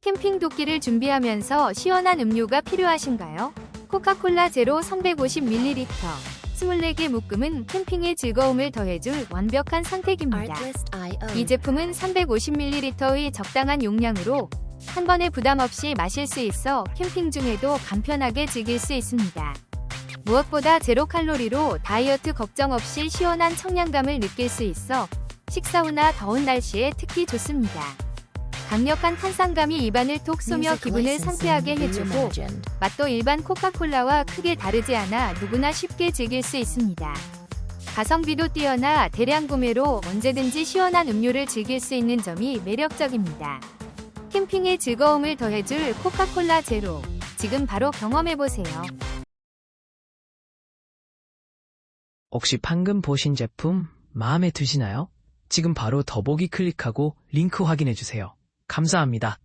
캠핑 도끼를 준비하면서 시원한 음료가 필요하신가요? 코카콜라 제로 350ml 24개 묶음은 캠핑의 즐거움을 더해줄 완벽한 선택입니다. 이 제품은 350ml의 적당한 용량으로 한 번에 부담 없이 마실 수 있어 캠핑 중에도 간편하게 즐길 수 있습니다. 무엇보다 제로 칼로리로 다이어트 걱정 없이 시원한 청량감을 느낄 수 있어 식사 후나 더운 날씨에 특히 좋습니다. 강력한 탄산감이 입안을 톡 쏘며 기분을 상쾌하게 해주고 맛도 일반 코카콜라와 크게 다르지 않아 누구나 쉽게 즐길 수 있습니다. 가성비도 뛰어나 대량 구매로 언제든지 시원한 음료를 즐길 수 있는 점이 매력적입니다. 캠핑의 즐거움을 더해줄 코카콜라 제로. 지금 바로 경험해보세요. 혹시 방금 보신 제품 마음에 드시나요? 지금 바로 더보기 클릭하고 링크 확인해 주세요. 감사합니다.